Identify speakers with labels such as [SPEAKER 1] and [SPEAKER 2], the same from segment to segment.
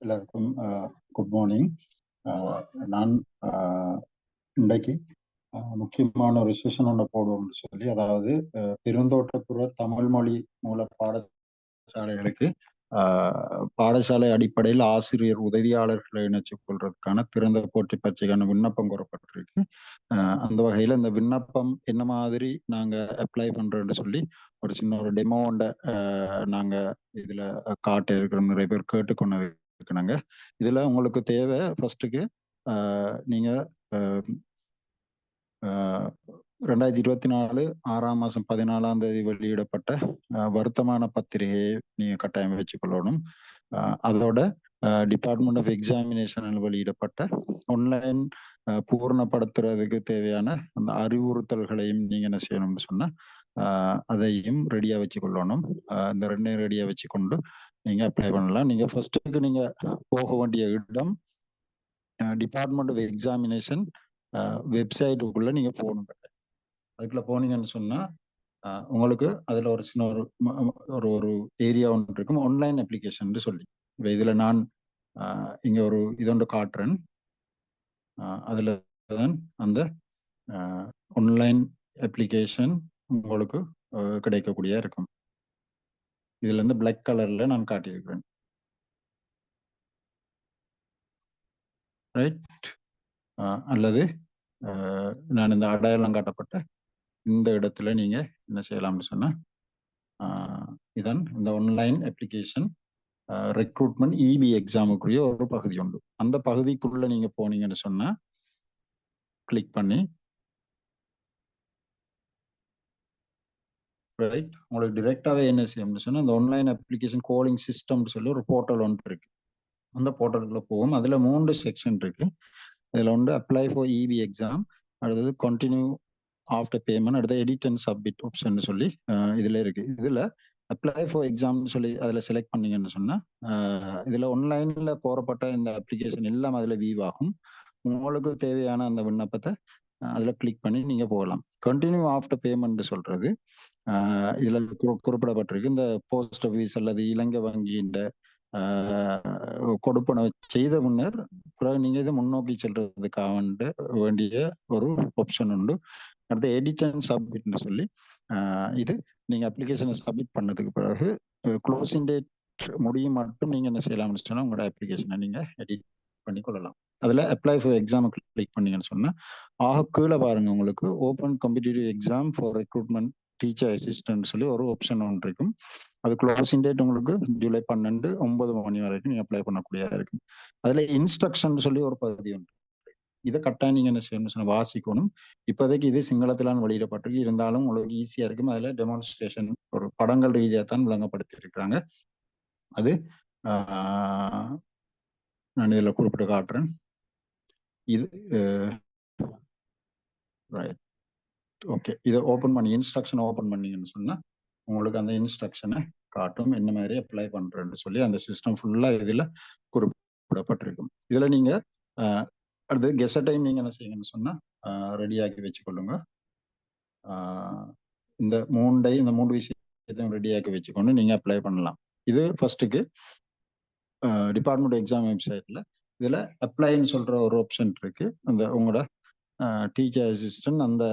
[SPEAKER 1] எல்லாருக்கும் good morning நான் இன்றைக்கு முக்கியமான ஒரு செஷன் ஒன்று போடுவோம்னு சொல்லி அதாவது பெருந்தோட்டப்புற தமிழ் மொழி மூல பாடசாலைகளுக்கு பாடசாலை அடிப்படையில் ஆசிரியர் உதவியாளர்களை இணைச்சுக் கொள்றதுக்கான திறந்த போட்டி பற்றிக்கான விண்ணப்பம் கூறப்பட்டிருக்கு. அந்த வகையில இந்த விண்ணப்பம் என்ன மாதிரி நாங்க அப்ளை பண்றோம்னு சொல்லி ஒரு சின்ன ஒரு டெமோ நாங்க இதுல காட்ட இருக்கிற நிறைய பேர் கேட்டுக்கொண்டது இருக்கணுங்க இதுல உங்களுக்கு தேவை ஃபஸ்ட்டுக்கு நீங்க ஆஹ், ரெண்டாயிரத்தி இருபத்தி நாலு ஆறாம் மாசம் பதினாலாம் தேதி வெளியிடப்பட்ட வருத்தமான பத்திரிகையை நீங்கள் கட்டாயம் வச்சுக்கொள்ளணும். ஆஹ், அதோட டிபார்ட்மெண்ட் ஆஃப் எக்ஸாமினேஷனில் வெளியிடப்பட்ட ஆன்லைன் பூர்ணப்படுத்துறதுக்கு தேவையான அந்த அறிவுறுத்தல்களையும் நீங்க என்ன செய்யணும்னு சொன்னா அதையும் ரெடியா வச்சுக்கொள்ளணும். இந்த ரெண்டையும் ரெடியா வச்சுக்கொண்டு நீங்கள் அப்ளை பண்ணலாம். நீங்கள் ஃபர்ஸ்ட்டுக்கு நீங்கள் போக வேண்டிய இடம் டிபார்ட்மெண்ட் ஆஃப் எக்ஸாமினேஷன் வெப்சைட்டுக்குள்ளே நீங்கள் போகணும் அதுக்குள்ளே போனீங்கன்னு சொன்னால் உங்களுக்கு அதில் ஒரு சின்ன ஒரு ஒரு ஒரு ஏரியா ஒன்று இருக்கும். ஆன்லைன் அப்ளிகேஷன் சொல்லி. இப்போ இதில் நான் இங்கே ஒரு இதொன்று காட்டுறேன். அதில் தான் அந்த ஆன்லைன் அப்ளிகேஷன் உங்களுக்கு கிடைக்கக்கூடிய இருக்கும். இதுல இருந்து பிளாக் கலர்ல நான் காட்டியிருக்கிறேன். ரைட் அல்லது நான் இந்த அடையாளம் காட்டப்பட்ட இந்த இடத்துல நீங்க என்ன செய்யலாம்னு சொன்னா இதன் இந்த ஆன்லைன் அப்ளிகேஷன் ரெக்ரூட்மெண்ட் இபி எக்ஸாமுக்குரிய ஒரு பகுதி உண்டு. அந்த பகுதிக்குள்ள நீங்க போனீங்கன்னு சொன்னா கிளிக் பண்ணி ரைட் உங்களுக்கு டிரெக்டாகவே என்ன செய்யணும்னு சொன்னால் இந்த ஆன்லைன் அப்ளிகேஷன் கோலிங் சிஸ்டம்னு சொல்லி ஒரு போர்ட்டல் ஒன்று இருக்கு. அந்த போர்ட்டலுக்குள்ள போகும். அதில் மூன்று செக்ஷன் இருக்கு. இதில் ஒன்று அப்ளை ஃபார் இபி எக்ஸாம் அடுத்தது கண்டினியூ ஆஃப்டர் பேமெண்ட் அடுத்து எடிட் அண்ட் சப்மிட் ஆப்ஷன் சொல்லி இதில் இருக்கு. இதில் அப்ளை ஃபார் எக்ஸாம் சொல்லி அதில் செலக்ட் பண்ணீங்கன்னு சொன்னால் இதில் ஒன்லைனில் கோரப்பட்ட இந்த அப்ளிகேஷன் எல்லாம் அதில் வீவ் ஆகும். உங்களுக்கு தேவையான அந்த விண்ணப்பத்தை அதில் கிளிக் பண்ணி நீங்கள் போகலாம். கண்டினியூ ஆஃப்டர் பேமெண்ட் சொல்கிறது இதுல குறிப்பிடப்பட்டிருக்கு. இந்த போஸ்ட் ஆஃபீஸ் அல்லது இலங்கை வங்கியின் கொடுப்பனை செய்த முன்னர் பிறகு நீங்க இதை முன்னோக்கி செல்றதுக்காக வேண்டிய ஒரு ஆப்ஷன் உண்டு. அடுத்து எடிட் அண்ட் சப்மிட்னு சொல்லி இது நீங்க அப்ளிகேஷனை சப்மிட் பண்ணதுக்கு பிறகு க்ளோசிங் டேட் முடியும் மட்டும் நீங்க என்ன செய்யலாம்னு சொன்னா உங்களோட அப்ளிகேஷனை நீங்க எடிட் பண்ணி கொள்ளலாம். அதில் அப்ளை ஃபார் எக்ஸாம் கிளிக் பண்ணீங்கன்னு சொன்னால் ஆக கீழே பாருங்க உங்களுக்கு open competitive exam for recruitment teacher assistant சொல்லி ஒரு ஆப்ஷன் ஒன்று இருக்கும். அது க்ளோசிங் டேட் உங்களுக்கு ஜூலை பன்னெண்டு ஒன்பது மணி வரைக்கும் நீங்கள் அப்ளை பண்ணக்கூடியதா இருக்கு. அதில் இன்ஸ்ட்ரக்ஷன் சொல்லி ஒரு பகுதி உண்டு. இதை கட்டாயம் நீங்கள் என்ன செய்யணும் வாசிக்கணும். இப்போதைக்கு இது சிங்களத்திலான் வெளியிடப்பட்டிருக்கு. இருந்தாலும் உங்களுக்கு ஈஸியாக இருக்கும். அதில் டெமான்ஸ்ட்ரேஷன் ஒரு படங்கள் ரீதியாக தான் விளங்கப்படுத்தி இருக்கிறாங்க அது நான் இதில் குறிப்பிட்டு காட்டுறேன். இது ரைட் ஓகே இதை ஓப்பன் பண்ணி இன்ஸ்ட்ரக்ஷன் ஓப்பன் பண்ணீங்கன்னு சொன்னால் உங்களுக்கு அந்த இன்ஸ்ட்ரக்ஷனை காட்டும் என்ன மாதிரி அப்ளை பண்ணுறேன்னு சொல்லி அந்த சிஸ்டம் ஃபுல்லாக இதில் குறிப்பிடப்பட்டிருக்கும். இதில் நீங்கள் அடுத்து கெச டைம் நீங்கள் என்ன செய்யுங்கன்னு சொன்னால் ரெடியாக்கி வச்சுக்கொள்ளுங்க. இந்த இந்த மூண்டை இந்த மூன்று விஷயத்தையும் ரெடியாக்கி வச்சுக்கொண்டு நீங்கள் அப்ளை பண்ணலாம். இது ஃபர்ஸ்ட்டுக்கு டிபார்ட்மெண்ட் எக்ஸாம் வெப்சைட்டில் இதில் அப்ளைன்னு சொல்ற ஒரு ஆப்ஷன் இருக்கு. அந்த உங்களோட டீச்சர் அசிஸ்டன்ட் அந்த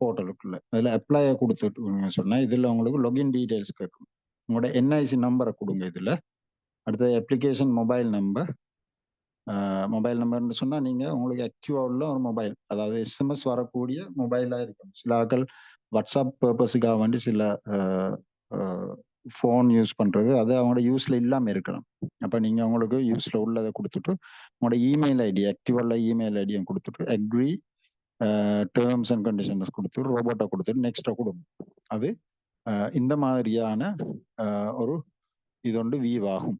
[SPEAKER 1] போர்ட்டலுக்குள்ள அதில் அப்ளையை கொடுத்துட்டு சொன்னால் இதில் உங்களுக்கு லொகின் டீட்டெயில்ஸ் கேட்கும். உங்களோட என்ஐசி நம்பரை கொடுங்க இதில். அடுத்தது அப்ளிகேஷன் மொபைல் நம்பர் மொபைல் நம்பர்னு சொன்னால் நீங்கள் உங்களுக்கு ஆக்டிவா உள்ள ஒரு மொபைல் அதாவது எஸ்எம்எஸ் வரக்கூடிய மொபைலாக இருக்கும் சில ஆக்கள் வாட்ஸ்அப் பர்பஸுக்காக வேண்டி சில ஃபோன் யூஸ் பண்ணுறது அது அவங்களோட யூஸில் இல்லாமல் இருக்கலாம். அப்போ நீங்கள் அவங்களுக்கு யூஸில் உள்ளதை கொடுத்துட்டு உங்களோட இமெயில் ஐடி ஆக்டிவாக உள்ள இமெயில் ஐடியும் கொடுத்துட்டு அக்ரி டேர்ம்ஸ் அண்ட் கண்டிஷன்ஸ் கொடுத்து ரோபோட்டை கொடுத்துட்டு நெக்ஸ்ட்டை கொடுங்க. அது இந்த மாதிரியான ஒரு இது ஒன்று வீவ் ஆகும்.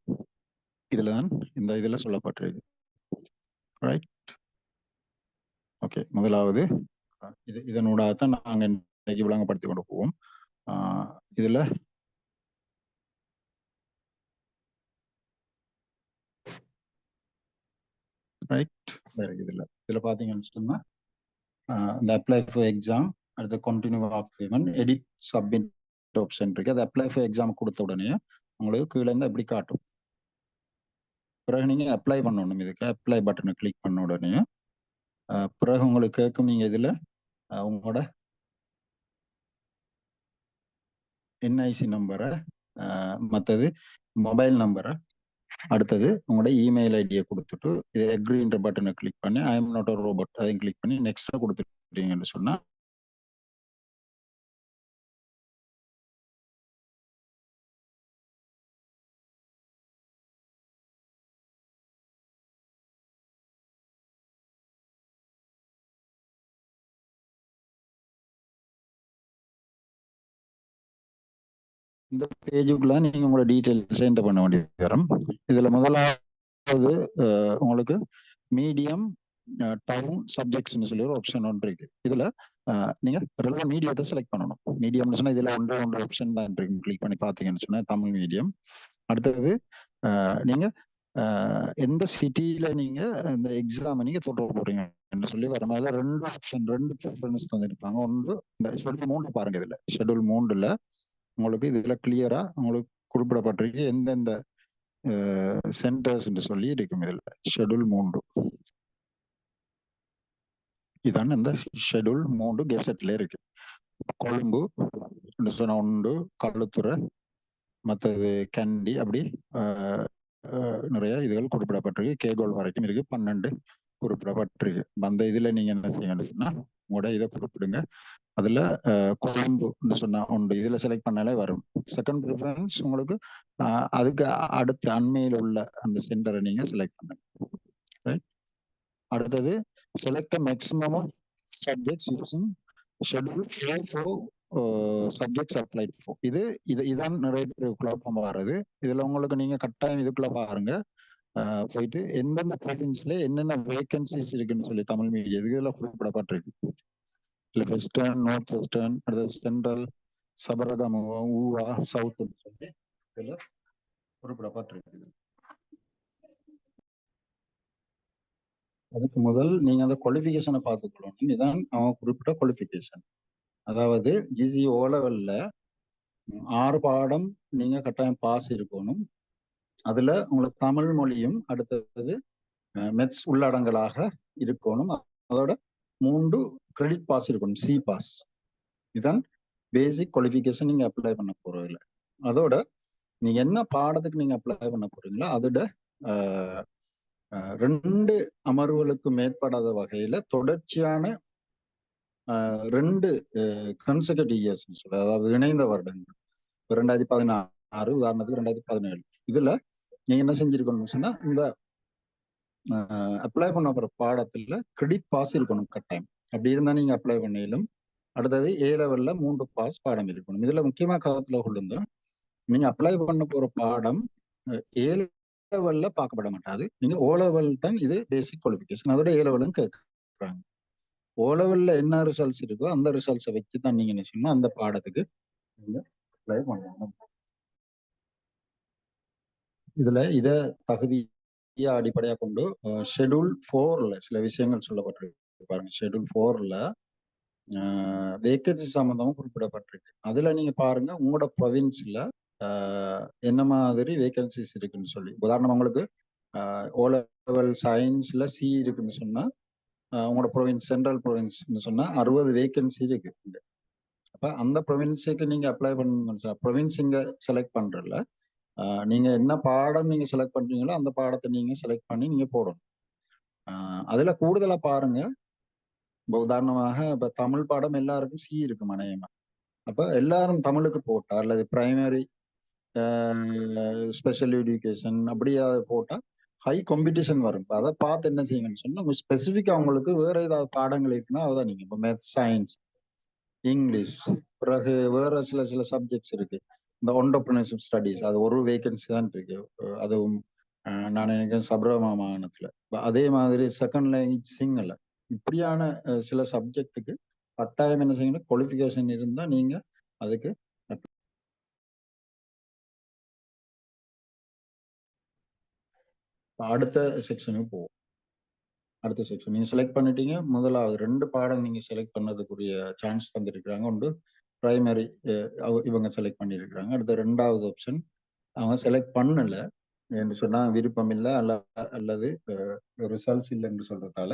[SPEAKER 1] இதுல தான் இந்த இதுல சொல்லப்பட்டிருக்கு. ரைட் ஓகே முதலாவது இது இதனூடாகத்தான் நாங்கள் இன்னைக்கு விளங்கப்படுத்தி கொண்டு போவோம் இதில் இதுல ரைட் வேற இதில் இதில் பார்த்தீங்கன்னு சொன்னால் இந்த அப்ளை ஃபார் எக்ஸாம் அடுத்து continue of payment edit submit option இருக்கு. அது அப்ளை ஃபார் எக்ஸாம் கொடுத்த உடனே உங்களுக்கு கீழே இருந்து அப்படி காட்டும். பிறகு நீங்க அப்ளை பண்ணணும் இதுக்கு. அப்ளை பட்டனை கிளிக் பண்ண உடனே uh, பிறகு உங்களுக்கு கேட்கும் நீங்க இதுல uh, உங்களோட என்ஐசி நம்பரை uh, மற்றது மொபைல் நம்பரை அடுத்தது உங்களோட இமெயில் ஐடியை கொடுத்துட்டு இது அக்ரின்ற பட்டனை கிளிக் பண்ணி ஐ எம் நாட் ரோபோட் அதையும் கிளிக் பண்ணி நெக்ஸ்ட் கொடுத்துட்டீங்கன்னு சொன்னா இந்த பேஜுக்குள்ள நீங்க உங்களோட டீட்டெயில்ஸ் என்டர் பண்ண வேண்டியது வரும் இதுல முதலாவது உங்களுக்கு மீடியம் டவுன் சப்ஜெக்ட்ஸ்னு சொல்லி ஒரு ஆப்ஷன் ஒன்று இருக்கு. இதுல அஹ், நீங்க ரெலவெண்ட் மீடியத்தை செலக்ட் பண்ணணும். மீடியம்னு சொன்னா இதுல ஒன்றே ஒன்று ஆப்ஷன் தான் இருக்கு. கிளிக் பண்ணி பாத்தீங்கன்னு சொன்னா தமிழ் மீடியம் அடுத்தது நீங்க எந்த சிட்டியில நீங்க இந்த எக்ஸாம் நீங்க தொடர போறீங்க சொல்லி வர மாதிரி ரெண்டு ஆப்ஷன் ரெண்டு ப்ரிஃபரன்ஸ் தந்திருப்பாங்க. ஒன்று இந்த ஷெட்யூல் மூன்று பாருங்க இதுல. ஷெட்யூல் மூன்றுல உங்களுக்கு இதில் கிளியரா உங்களுக்கு குறிப்பிடப்பட்டிருக்கு. எந்தெந்த சென்டர்ஸ் சொல்லி இருக்கும் இதில். ஷெடியூல் மூன்று. இதான் இந்த ஷெட்யூல் மூன்று கெசட்ல இருக்கு. கொழும்பு சொன்ன உண்டு கள்ளுத்துறை மற்றது கண்டி அப்படி நிறைய இதுகள் குறிப்பிடப்பட்டிருக்கு. கேகோல் வரைக்கும் இருக்கு பன்னெண்டு குறிப்பிடப்பட்டிருக்கு. அந்த இதுல நீங்க என்ன செய்யணும்னா உங்களோட இதை குறிப்பிடுங்க. அதுல கொழும்பு கொழும்புன்னு சொன்னா உண்டு. இதுல செலக்ட் பண்ணாலே வரும். செகண்ட் ப்ரிஃபரன்ஸ் உங்களுக்கு அதுக்கு அடுத்த அண்மையில் உள்ள அந்த சென்டரை நீங்க செலக்ட் பண்ணுங்க. ரைட் அடுத்தது select maximum of subjects using schedule four four subjects applied for இது இது இதான் நிறைய பேர் குழப்பம் வர்றது. இதுல உங்களுக்கு நீங்க கட்டாயம் இதுக்குள்ள பாருங்க. போயிட்டு எந்தெந்த ப்ரொவின்ஸ்ல என்னென்ன வேகன்சிஸ் இருக்குன்னு சொல்லி தமிழ் மீடியா இதுல குறிப்பிடப்பட்டிருக்கு. வெஸ்டர்ன் நார்த் வெஸ்டர்ன் அடுத்தது சென்ட்ரல் சபரகம் ஊவா சவுத் சொல்லி இதுல குறிப்பிடப்பட்டிருக்கு அதுக்கு முதல் நீங்க அந்த குவாலிஃபிகேஷனை பார்த்துக்கணும். இதுதான் அவன் குறிப்பிட்ட குவாலிஃபிகேஷன் அதாவது ஜிசி ஓ லெவல்ல ஆறு பாடம் நீங்க கட்டாயம் பாஸ் இருக்கணும். அதுல உங்களுக்கு தமிழ் மொழியும் அடுத்தது மெத்ஸ் உள்ளடங்கலாக இருக்கணும். அதோட மூன்று கிரெடிட் பாஸ் இருக்கணும் சி பாஸ் இதுதான் பேசிக் குவாலிஃபிகேஷன் நீங்க அப்ளை பண்ண போறதில்ல அதோட நீங்கள் என்ன பாடத்துக்கு நீங்க அப்ளை பண்ண போறீங்களோ அதோட ஆஹ், ரெண்டு அமர்வுகளுக்கு மேற்படாத வகையில் தொடர்ச்சியான ஆஹ், ரெண்டு கன்செகட்டிவ் இயர்ஸ் சொல்ல அதாவது இணைந்த வருடங்கள். இப்ப ரெண்டாயிரத்தி பதினாறு உதாரணத்துக்கு ரெண்டாயிரத்தி பதினேழு. இதில் நீங்கள் என்ன செஞ்சிருக்கணும்னு சொன்னால் இந்த அப்ளை பண்ண போகிற பாடத்தில் கிரெடிட் பாஸ் இருக்கணும் கட்டாயம். அப்படி இருந்தால் நீங்கள் அப்ளை பண்ணிலும் அடுத்தது ஏ லெவலில் மூன்று பாஸ் பாடம் இருக்கணும். இதில் முக்கியமாக காலத்தில் கொள்ளுங்க. நீங்கள் அப்ளை பண்ண போகிற பாடம் ஏ லெவலில் பார்க்கப்பட மாட்டாது. நீங்கள் ஓ லெவல் தான் இது பேசிக் குவாலிஃபிகேஷன் அதோட ஏ லெவலும் கேட்குறாங்க ஓ லெவலில் என்ன ரிசல்ட்ஸ் இருக்கோ அந்த ரிசல்ட்ஸை வச்சு தான் நீங்கள் என்ன செய்யணும் அந்த பாடத்துக்கு நீங்கள் அப்ளை பண்ணணும். இதில் இதை தகுதி அடிப்படையா கொண்டு ஷெட்யூல் ஃபோர்ல சில விஷயங்கள் சொல்லப்பட்டிருக்கு பாருங்க. ஷெட்யூல் ஃபோர்ல வேக்கன்சி சம்மந்தமும் குறிப்பிடப்பட்டிருக்கு. அதுல நீங்க பாருங்க உங்களோட ப்ரொவின்ஸ்ல என்ன மாதிரி வேக்கன்சிஸ் இருக்குன்னு சொல்லி. உதாரணம் உங்களுக்கு ஓ லெவல் சயின்ஸ்ல சி இருக்குன்னு சொன்னா உங்களோட ப்ரொவின்ஸ் சென்ட்ரல் ப்ரொவின்ஸ்னு சொன்னா அறுபது வேகன்சி இருக்கு அப்போ அந்த ப்ரொவின்ஸுக்கு நீங்க அப்ளை பண்ணணும்னு ப்ரொவின்ஸ் இங்க செலக்ட் பண்றதுல நீங்க என்ன பாடம் நீங்க செலக்ட் பண்றீங்களோ அந்த பாடத்தை நீங்க செலக்ட் பண்ணி நீங்க போடணும். அதில் அதுல கூடுதலா பாருங்க. உதாரணமாக இப்ப தமிழ் பாடம் எல்லாருக்கும் சி இருக்கும் அநேகமா அப்ப எல்லாரும் தமிழுக்கு போட்டா அல்லது பிரைமரி ஸ்பெஷல் எஜுகேஷன் அப்படியே அதை போட்டா ஹை காம்படிஷன் வரும். அதை பார்த்து என்ன செய்யுங்கன்னு சொன்னா ஸ்பெசிஃபிக் அவங்களுக்கு வேற ஏதாவது பாடங்கள் இருக்குன்னா அதான் நீங்க. இப்போ மேத்ஸ் சயின்ஸ் இங்கிலீஷ் பிறகு வேற சில சில சப்ஜெக்ட்ஸ் இருக்கு. இந்த ஒண்டர்பிரினர்ஷிப் ஸ்டடீஸ் அது ஒரு வேகன்சி தான் இருக்கு. அதுவும் நான் நினைக்கிறேன் சபரமா மாகாணத்துல அதே மாதிரி செகண்ட் லாங்குவேஜ் சிங்கள இப்படியான சில சப்ஜெக்டுக்கு கட்டாயம் என்ன செய்யணும்? குவாலிஃபிகேஷன் இருந்தா நீங்க அதுக்கு அடுத்த செக்ஷனுக்கு போவோம். அடுத்த செக்ஷன் நீங்க செலக்ட் பண்ணிட்டீங்க. முதலாவது ரெண்டு பாடம் நீங்க செலக்ட் பண்ணதுக்குரிய சான்ஸ் தந்துருக்குறாங்க. ஒன்று பிரைமரி இவங்க செலக்ட் பண்ணியிருக்கிறாங்க அடுத்த ரெண்டாவது ஆப்ஷன் அவங்க செலக்ட் பண்ணல என்று சொன்னால் விருப்பம் இல்லை அல்ல அல்லது ரிசல்ட்ஸ் இல்லைன்னு சொல்றதால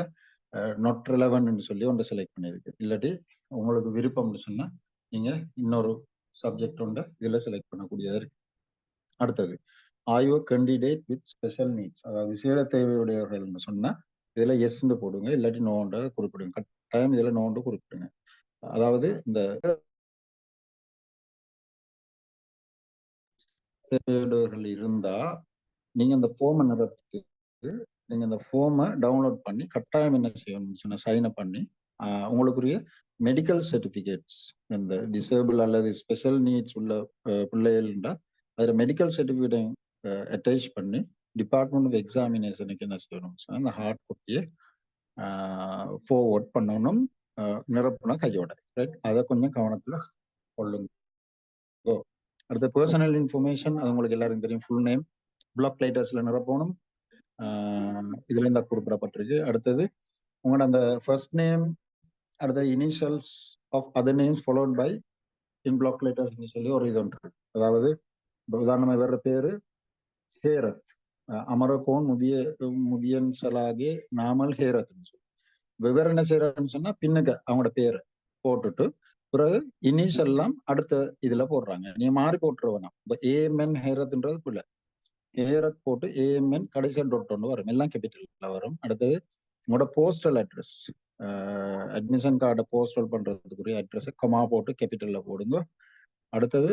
[SPEAKER 1] நாட் ரிலவன் சொல்லி ஒன்றை செலக்ட் பண்ணியிருக்கு இல்லாட்டி உங்களுக்கு விருப்பம்னு சொன்னால் நீங்கள் இன்னொரு சப்ஜெக்ட் ஒன்றை இதில் செலக்ட் பண்ணக்கூடியதாக இருக்கு. அடுத்தது ஆயோ கேண்டிடேட் வித் ஸ்பெஷல் நீட்ஸ் அதாவது விசேட தேவையுடையவர்கள்னு சொன்னால் இதில் எஸ்ன்னு போடுங்க. இல்லாட்டி நோண்ட குறிப்பிடுங்க. கட்டாயம் இதில் நோண்டு குறிப்பிடுங்க. அதாவது இந்த தேவையுடையவர்கள் இருந்தா நீங்க இந்த ஃபோமை நிரப்பிட்டு நீங்க அந்த ஃபோமை டவுன்லோட் பண்ணி கட்டாயம் என்ன செய்யணும்னு சொன்ன சைன் அப் பண்ணி உங்களுக்குரிய மெடிக்கல் சர்டிஃபிகேட்ஸ் இந்த டிசேபிள் அல்லது ஸ்பெஷல் நீட்ஸ் உள்ள பிள்ளைகள்ன்றா அதில் மெடிக்கல் சர்டிஃபிகேட்டை அட்டாச் பண்ணி டிபார்ட்மெண்ட் ஆஃப் எக்ஸாமினேஷனுக்கு என்ன செய்யணும் சொன்னால் அந்த ஹார்ட் காப்பியை ஃபோர்வர்ட் பண்ணணும் நிரப்புனா கையோட ரைட் அதை கொஞ்சம் கவனத்தில் கொள்ளுங்க. அடுத்த பர்சனல் இன்ஃபர்மேஷன் அது உங்களுக்கு எல்லாரும் தெரியும். ஃபுல் நேம் பிளாக் லைட்டர்ஸ்ல நிரப்பணும். இதுல இருந்தா குறிப்பிடப்பட்டிருக்கு. அடுத்தது உங்களோட அந்த ஃபர்ஸ்ட் நேம் அடுத்த initials of other names followed by in block letters சொல்லி ஒரு இது ஒன்று அதாவது உதாரணமா வேற பேரு ஹேரத். அமரகோன் முதிய முதியன் சலாகே நாமல் ஹேரத்னு சொல்லி. வெவ்வேறு என்ன செய்யறாருன்னு சொன்னா பின்னுக்கு அவங்களோட பேரை போட்டுட்டு பிறகு இனிஷ் எல்லாம் அடுத்த இதுல போடுறாங்க. நீ மாறி போட்டுருவேனா? இப்போ ஏஎம்என் ஹேரத்ன்றது பிள்ளை. ஹேரத் போட்டு ஏஎம்என் கடைசியா டொட் ஒன்று வரும். எல்லாம் கேபிட்டல்ல வரும். அடுத்தது உங்களோட போஸ்டல் அட்ரஸ் அட்மிஷன் கார்டை போஸ்டல் பண்றதுக்குரிய அட்ரஸை கமா போட்டு கேபிட்டல்ல போடுங்க. அடுத்தது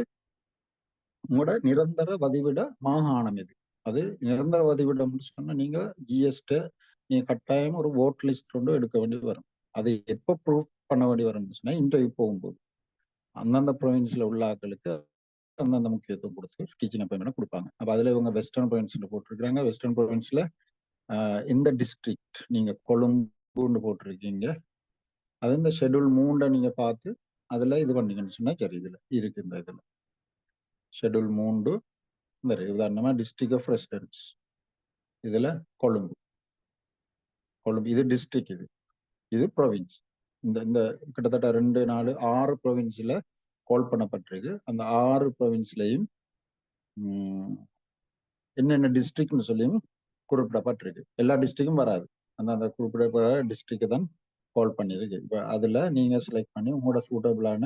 [SPEAKER 1] உங்களோட நிரந்தர வதிவிட மாகாணம் இது அது நிரந்தர வதிவிடம்னு சொன்னா நீங்க ஜிஎஸ்டி நீங்க கட்டாயம் ஒரு ஓட் லிஸ்ட் கொண்டு எடுக்க வேண்டி வரும். அதை எப்போ ப்ரூஃப் பண்ண வேண்டி வரும்னு சொன்னால் இன்டர்வியூ போகும்போது அந்தந்த ப்ரொவின்ஸில் உள்ள ஆட்களுக்கு அந்தந்த முக்கியத்துவம் கொடுத்து டீச்சிங் அப்பாயின்மெண்ட் கொடுப்பாங்க. அப்போ அதில் இவங்க வெஸ்டர்ன் ப்ரொவின்ஸில் போட்டிருக்கிறாங்க. வெஸ்டர்ன் ப்ரொவின்ஸில் இந்த டிஸ்ட்ரிக்ட் நீங்கள் கொழும்புன்னு போட்டிருக்கீங்க. அது இந்த ஷெட்யூல் மூண்டை நீங்கள் பார்த்து அதில் இது பண்ணீங்கன்னு சொன்னால் சரி இதில் இருக்கு இந்த இதில். ஷெட்யூல் மூன்று இந்த உதாரணமாக டிஸ்ட்ரிக்ட் ஆஃப் ரெசிடென்ஸ் இதில் கொழும்பு. கொழும்பு இது டிஸ்ட்ரிக்ட் இது. இது ப்ரொவின்ஸ் இந்த இந்த கிட்டத்தட்ட ரெண்டு நாலு ஆறு ப்ரொவின்ஸில் கால் பண்ணப்பட்டிருக்கு. அந்த ஆறு ப்ரொவின்ஸ்லையும் என்னென்ன டிஸ்ட்ரிக்ட்னு சொல்லியும் குறிப்பிடப்பட்டிருக்கு. எல்லா டிஸ்ட்ரிக்டும் வராது. அந்த அந்த குறிப்பிடப்பட டிஸ்ட்ரிக்ட் தான் கால் பண்ணியிருக்கு. இப்போ அதில் நீங்கள் செலக்ட் பண்ணி உங்களோட சூட்டபிளான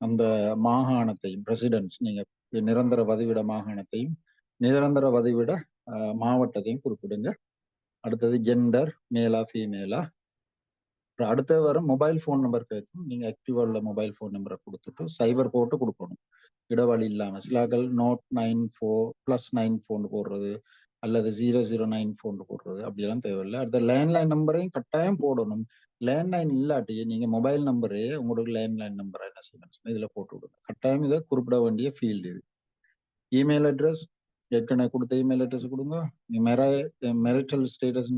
[SPEAKER 1] அந்த மாகாணத்தையும் ரெசிடென்ஸ் நீங்கள் நிரந்தர வதிவிட மாகாணத்தையும் நிரந்தர வதிவிட மாவட்டத்தையும் குறிப்பிடுங்க. அடுத்தது ஜெண்டர் மேலா ஃபீமேலா அப்புறம் அடுத்த வர மொபைல் ஃபோன் நம்பர் கேட்கும் நீங்கள் ஆக்டிவா உள்ள மொபைல் ஃபோன் நம்பரை கொடுத்துட்டு சைபர் போட்டு கொடுக்கணும். இடவழி இல்லாமல் சிலாக்கள் note nine four plus nine phone போடுறது அல்லது ஜீரோ ஜீரோ நைன் ஃபோன் போடுறது அப்படியெல்லாம் தேவையில்லை. அடுத்த லேண்ட்லைன் நம்பரையும் கட்டாயம் போடணும். லேண்ட்லைன் இல்லாட்டி நீங்கள் மொபைல் நம்பரே உங்களுக்கு லேண்ட்லைன் நம்பரை என்ன செய்யணும் இதில் போட்டு விடுங்க. கட்டாயம் இதை குறிப்பிட வேண்டிய ஃபீல்டு இது. இமெயில் அட்ரஸ் ஏற்கனவே கொடுத்த இமெயில் அட்ரஸ் கொடுங்க. மெரா மெரிட்டல் ஸ்டேட்டஸ்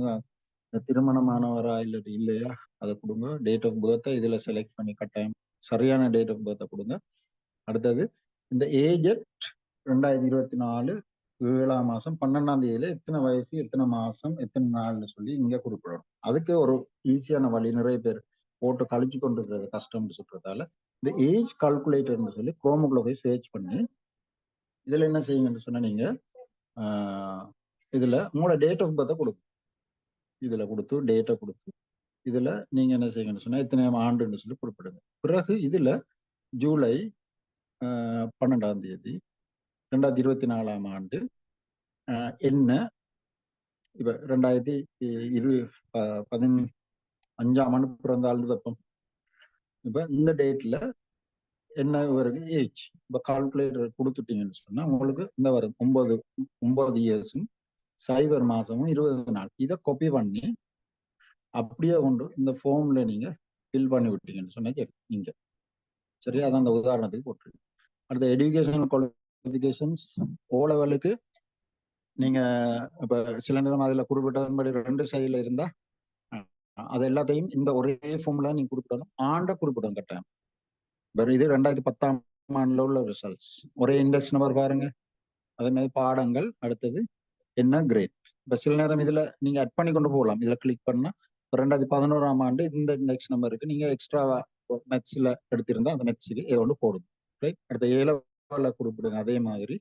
[SPEAKER 1] திருமணமானவரா இல்லை இல்லையா? அதை கொடுங்க. டேட் ஆஃப் பர்த்தை இதில் செலக்ட் பண்ணி கட்டாயம். சரியான டேட் ஆஃப் பர்த்தை கொடுங்க. அடுத்தது இந்த ஏஜெட் ரெண்டாயிரத்தி இருபத்தி நாலு ஏழாம் மாதம் பன்னெண்டாம் தேதியில எத்தனை வயசு எத்தனை மாதம் எத்தனை நாள்னு சொல்லி இங்கே குறிப்பிடணும். அதுக்கு ஒரு ஈஸியான வழி. நிறைய பேர் போட்டு கழிச்சு கொண்டு இருக்கிறது கஷ்டம்னு சொல்றதால. இந்த ஏஜ் கால்குலேட்டர்னு சொல்லி குரோமுக்குள்ள போய் சர்ச் பண்ணி இதில் என்ன செய்யுங்கன்னு சொன்னா நீங்க இதில் உங்களோட டேட் ஆஃப் பர்த்தை கொடுக்கும் இதுல கொடுத்து டேட்டை கொடுத்து இதுல நீங்க என்ன செய்யுங்கன்னு சொன்னா இத்தனை ஆண்டுன்னு சொல்லி குறிப்பிடுங்க. பிறகு இதுல ஜூலை பன்னெண்டாம் தேதி ரெண்டாயிரத்தி இருபத்தி நாலாம் ஆண்டு என்ன இப்ப ரெண்டாயிரத்தி இரு பதின அஞ்சாம் ஆண்டு பிறந்த ஆள் வெப்பம் இப்ப இந்த டேட்ல என்ன வருது ஏஜ் இப்ப கால்குலேட்டர் கொடுத்துட்டீங்கன்னு சொன்னா உங்களுக்கு இந்த வரும் ஒன்பது ஒன்பது இயர்ஸும் சைபர் மாசமும் இருபது நாள். இதை காப்பி பண்ணி அப்படியே கொண்டு இந்த ஃபார்ம்ல நீங்க ஃபில் பண்ணி விட்டீங்கன்னு சொன்னா சரி நீங்க சரி அதான் அந்த உதாரணத்துக்கு போட்டுருக்கு அடுத்த எஜுகேஷனல் குவாலிஃபிகேஷன்ஸ் ஓ லெவலுக்கு நீங்க இப்ப சில நேரம் அதுல குறிப்பிட்டதன்படி ரெண்டு சைடுல இருந்தா அது எல்லாத்தையும் இந்த ஒரே ஃபார்ம்ல நீங்க குறிப்பிடணும். ஆண்ட குறிப்பிடணும் கட்டாயம். வேற இது ரெண்டாயிரத்தி பத்தாம் ஆண்டுல உள்ள ரிசல்ட்ஸ் ஒரே இண்டெக்ஸ் நம்பர் பாருங்க. அதே மாதிரி பாடங்கள் அடுத்தது என்ன கிரேட் இப்போ சில நேரம் இதில் நீங்கள் அட் பண்ணி கொண்டு போகலாம். இதில் கிளிக் பண்ணா ரெண்டாயிரத்தி பதினோராம் ஆண்டு இந்த இண்டெக்ஸ் நம்பருக்கு நீங்கள் எக்ஸ்ட்ரா மெத்ஸில் எடுத்திருந்தா அந்த மெத்ஸுக்கு ஏதோ ஒன்று போடுங்க ரைட் அடுத்த ஏழாவில் குறிப்பிடுங்க. அதே மாதிரி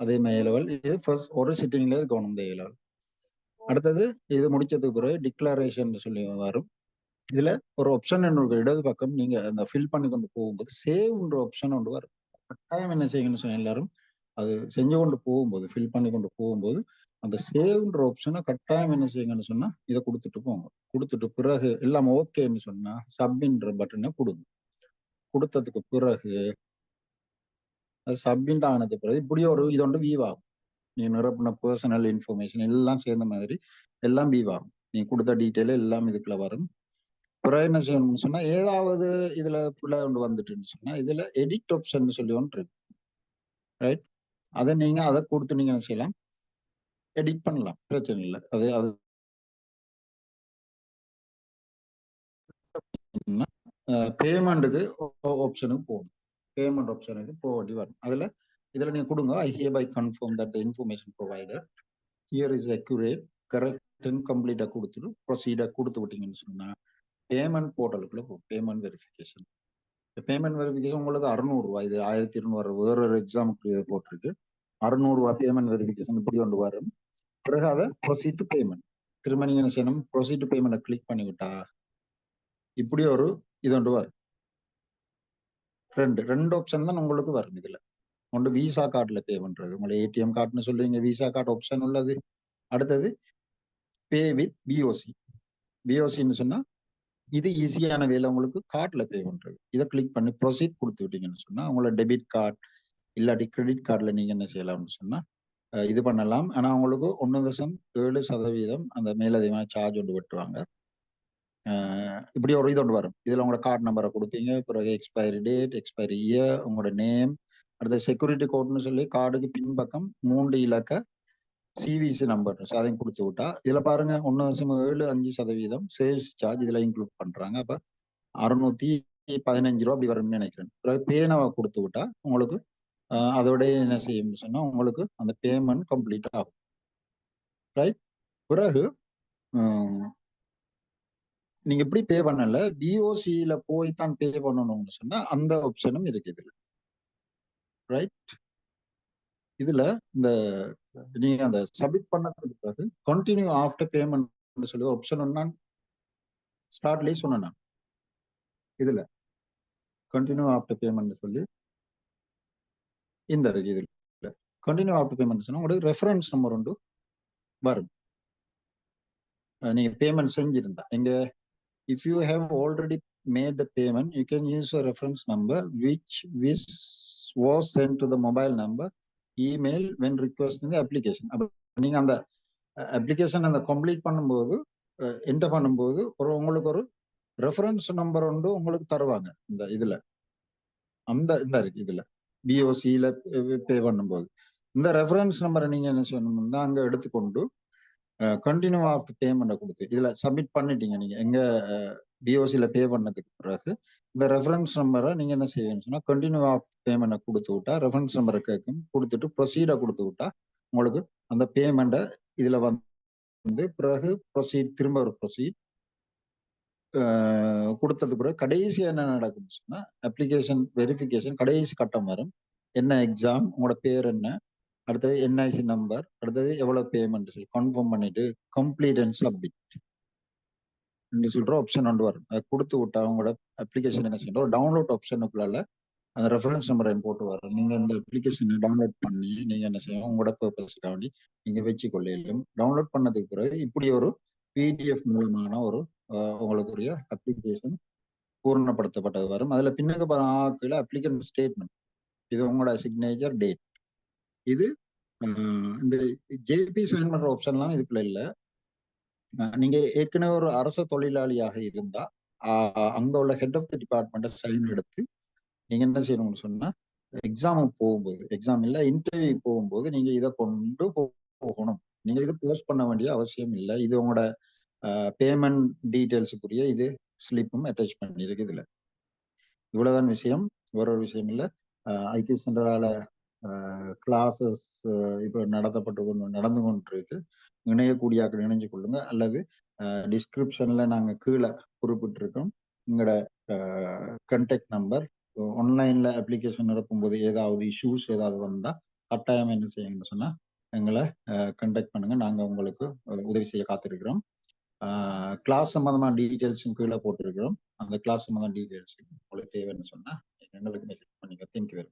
[SPEAKER 1] அதே மாதிரி ஏ லெவல் இது ஃபர்ஸ்ட் ஒரு சிட்டிங்லேயே இருக்கணும் இந்த ஏ லெவல் அடுத்தது இது முடிச்சதுக்கு பிறகு டிக்ளரேஷன் சொல்லி வரும். இதுல ஒரு ஆப்ஷன் என்னோட இடது பக்கம் நீங்க அந்த ஃபில் பண்ணி கொண்டு போகும்போது சேவ்ன்ற ஆப்ஷன் ஒன்று வரும். கட்டாயம் என்ன செய்யணும்னு சொன்ன எல்லாரும் அது செஞ்சு கொண்டு போகும்போது ஃபில் பண்ணி கொண்டு போகும்போது அந்த சேவ்ன்ற ஆப்ஷனை கட்டாயம் என்ன செய்யுங்கன்னு சொன்னா இதை கொடுத்துட்டு போங்க. கொடுத்துட்டு பிறகு எல்லாம் ஓகேன்னு சொன்னா சப்மின்ற பட்டனை கொடுங்க. கொடுத்ததுக்கு பிறகு அது சப்மிட் ஆனது பிறகு இப்படி ஒரு இது ஒன்று வீவ் ஆகும். நீ நிரப்பின பர்சனல் இன்ஃபர்மேஷன் எல்லாம் சேர்ந்த மாதிரி எல்லாம் வீவ் ஆகும். நீ கொடுத்த டீட்டெயில் எல்லாம் இதுக்குள்ள வரும். பிறகு என்ன செய்யணும்னு சொன்னா ஏதாவது இதுல பிள்ளை ஒன்று வந்துட்டுன்னு சொன்னா இதுல எடிட் ஆப்ஷன் சொல்லி ஒன்று இருக்கு. ரைட் அதை நீங்க அதை கொடுத்து நீங்க என்ன செய்யலாம்? எடிட் பண்ணலாம். பிரச்சனை இல்லை. அது அது பேமெண்ட்டுக்கு ஆப்ஷனுக்கு போகணும். பேமெண்ட் ஆப்ஷனுக்கு போக வேண்டி வரும். அதுல இதுல நீங்க கொடுங்க. I hereby confirm that the information provided here is accurate correct and கம்ப்ளீட்டா கொடுத்துட்டு ப்ரொசீடா கொடுத்து விட்டீங்கன்னு சொன்னா பேமெண்ட் போர்ட்டலுக்குள்ள போகும் பேமெண்ட் வெரிஃபிகேஷன் பேமெண்ட் வெரிஃபிகேஷன் உங்களுக்கு அறுநூறுவா. இது ஆயிரத்தி இருநூறு. வேற ஒரு எக்ஸாமுக்கு போட்டிருக்கு. அறுநூறுவா பேமெண்ட் வெரிஃபிகேஷன் இப்படி கொண்டு வரும். பிறகு அதை ப்ரொசீட் டு பேமெண்ட் திரும்ப நீங்க என்ன செய்யணும்? ப்ரொசீட் டு பேமெண்ட்டை கிளிக் பண்ணி விட்டா இப்படி ஒரு இது ஒன்று வரும். ரெண்டு ரெண்டு ஆப்ஷன் தான் உங்களுக்கு வரும் இதுல. ஒன்று விசா கார்டுல பே பண்றது. உங்களை ஏடிஎம் கார்டுன்னு சொல்லுவீங்க. விசா கார்டு ஆப்ஷன் உள்ளது. அடுத்தது பே வித் பிஓசி பிஓசின்னு சொன்னா இது ஈஸியான வேலை உங்களுக்கு கார்டில் பே பண்ணுறது இதை கிளிக் பண்ணி ப்ரொசீட் கொடுத்து விட்டீங்கன்னு சொன்னால் உங்களோட டெபிட் கார்டு இல்லாட்டி கிரெடிட் கார்டில் நீங்க என்ன செய்யலாம்னு சொன்னால் இது பண்ணலாம். ஆனால் உங்களுக்கு ஒன்று தசம் ஏழு சதவீதம் அந்த மேலதிகமான சார்ஜ் ஒன்று வெட்டுவாங்க. இப்படி ஒரு இது ஒன்று வரும். இதில் உங்களோட கார்டு நம்பரை கொடுப்பீங்க பிறகு எக்ஸ்பைரி டேட் எக்ஸ்பைரி இயர் உங்களோட நேம் அடுத்த செக்யூரிட்டி கோட்னு சொல்லி கார்டுக்கு பின்பக்கம் மூன்று இலக்க சிவிசி நம்பர் அதையும் கொடுத்து விட்டா. இதுல பாருங்க ஒன்னு தசம் ஏழு அஞ்சு சதவீதம் சேல்ஸ் சார்ஜ் இதுல இன்க்ளூட் பண்றாங்க. அப்ப அறுநூத்தி பதினஞ்சு ரூபா அப்படி வரும்னு நினைக்கிறேன். பிறகு பேனாவை கொடுத்து விட்டா உங்களுக்கு அதோட என்ன செய்யும் சொன்னா உங்களுக்கு அந்த பேமெண்ட் கம்ப்ளீட் ஆகும். ரைட் பிறகு நீங்க எப்படி பே பண்ணல பிஓசியில போய் தான் பே பண்ணணும்னு சொன்னா அந்த ஆப்ஷனும் இருக்கு இதுல ரைட் இதுல இந்த நீங்க அந்த சப்மிட் பண்ணதுக்கு பிறகு கண்டினியூ ஆஃப்டர் பேமெண்ட் சொல்லி ஆப்ஷன் ஒன்னா ஸ்டார்ட்லயே சொன்னேன் இதுல. கண்டினியூ ஆஃப்டர் பேமெண்ட் சொல்லி இந்த இருக்கு இதுல. கண்டினியூ ஆஃப்டர் பேமெண்ட் சொன்னா உங்களுக்கு ரெஃபரன்ஸ் நம்பர் உண்டு. வரும். நீங்க பேமெண்ட் செஞ்சிருந்தா எங்க if you have already made the payment you can use a reference number which which was sent to the mobile number email when request இந்த அப்ளிகேஷன் அப்போ நீங்க அந்த அப்ளிகேஷன் அந்த கம்ப்ளீட் பண்ணும்போது என்டர் பண்ணும்போது ஒரு உங்களுக்கு ஒரு ரெஃபரன்ஸ் நம்பர் ஒன்று உங்களுக்கு தருவாங்க இந்த இதுல. அந்த இந்த இருக்கு இதுல. பிஓசியில பே பண்ணும்போது. இந்த ரெஃபரன்ஸ் நம்பரை நீங்க என்ன செய்யணும்னா அங்க எடுத்துக்கொண்டு கண்டினியூ ஆஃப் பேமெண்ட்டை கொடுத்து இதுல சப்மிட் பண்ணிட்டீங்க நீங்க. எங்க பிஓசியில் பே பண்ணதுக்கு பிறகு இந்த ரெஃபரன்ஸ் நம்பரை நீங்கள் என்ன செய்யணும்னு சொன்னால் கண்டினியூ ஆஃப் பேமெண்ட்டை கொடுத்து விட்டா ரெஃபரன்ஸ் நம்பரை கேட்கும் கொடுத்துட்டு ப்ரொசீடை கொடுத்து விட்டா உங்களுக்கு அந்த பேமெண்ட்டை இதில் வந்து பிறகு ப்ரொசீட் திரும்ப ஒரு ப்ரொசீட் கொடுத்தது பிறகு கடைசி என்ன நடக்கும்னு சொன்னால் அப்ளிகேஷன் வெரிஃபிகேஷன் கடைசி கட்டம் வரும். என்ன எக்ஸாம் உங்களோட பேர் என்ன அடுத்தது என்ஐசி நம்பர் அடுத்தது எவ்வளோ பேமெண்ட் சொல்லி கன்ஃபார்ம் பண்ணிட்டு கம்ப்ளீட் அண்ட் சப்மிட் சொல்ற ஆப்ஷன் ஒன்று வரும் அதை கொடுத்து விட்டா அவங்களோட அப்ளிகேஷன் என்ன செய்யணும்? டவுன்லோட் ஆப்ஷனுக்குள்ள அந்த ரெஃபரன்ஸ் நம்பர் போட்டு வரும் நீங்க அந்த அப்ளிகேஷனை டவுன்லோட் பண்ணி நீங்க என்ன செய்யணும்? உங்களோட பர்பஸ்க்காக நீங்க வச்சு கொள்ளையிலும் டவுன்லோட் பண்ணதுக்கு பிறகு இப்படி ஒரு பிடிஎஃப் மூலமான ஒரு உங்களுக்குரிய அப்ளிகேஷன் பூர்ணப்படுத்தப்பட்டது வரும். அதுல பின்னுக்கு கீழே அப்ளிகன் ஸ்டேட்மெண்ட் இது உங்களோட சிக்னேச்சர் டேட் இது இந்த ஜேபி சைன் பண்ற ஆப்ஷன்லாம் இதுக்குள்ள இல்லை. நீங்க ஏற்கனவே ஒரு அரச தொழிலாளியாக இருந்தா அங்க உள்ள ஹெட் ஆஃப் த டிபார்ட்மெண்ட்டை சைன் எடுத்து நீங்க என்ன செய்யணும்னு சொன்னா எக்ஸாமுக்கு போகும்போது எக்ஸாம் இல்ல இன்டர்வியூ போகும்போது நீங்க இதை கொண்டு போகணும். நீங்க இதை போஸ்ட் பண்ண வேண்டிய அவசியம் இல்லை. இது உங்களோட பேமெண்ட் டீட்டெயில்ஸுக்குரிய இது ஸ்லிப்பும் அட்டாச் பண்ணியிருக்கு இதுல. இவ்வளவுதான் விஷயம். வேற ஒரு விஷயம் இல்லை. ஐக்கிய சென்டரால கிளாஸஸ் இப்போ நடத்தப்பட்டு கொண்டு நடந்து கொண்டிருக்கு. இணையக்கூடியாக்கள் இணைஞ்சு கொள்ளுங்க. அல்லது டிஸ்கிரிப்ஷன்ல நாங்கள் கீழே குறிப்பிட்டிருக்கோம். எங்களோட கண்டெக்ட் நம்பர் ஆன்லைன்ல அப்ளிகேஷன் நிரப்பும்போது ஏதாவது இஷ்யூஸ் ஏதாவது வந்தால் கட்டாயம் என்ன செய்யுங்கன்னு சொன்னால் எங்களை கண்டெக்ட் பண்ணுங்க. நாங்கள் உங்களுக்கு உதவி செய்ய காத்திருக்கிறோம். கிளாஸ் சம்மந்தமான டீட்டெயில்ஸும் கீழே போட்டிருக்கிறோம். அந்த கிளாஸ் சம்மந்தமான டீட்டெயில்ஸ் உங்களுக்கு தேவைன்னு சொன்னால் எங்களுக்கு மெசேஜ் பண்ணிக்க தேங்க்யூ வெரி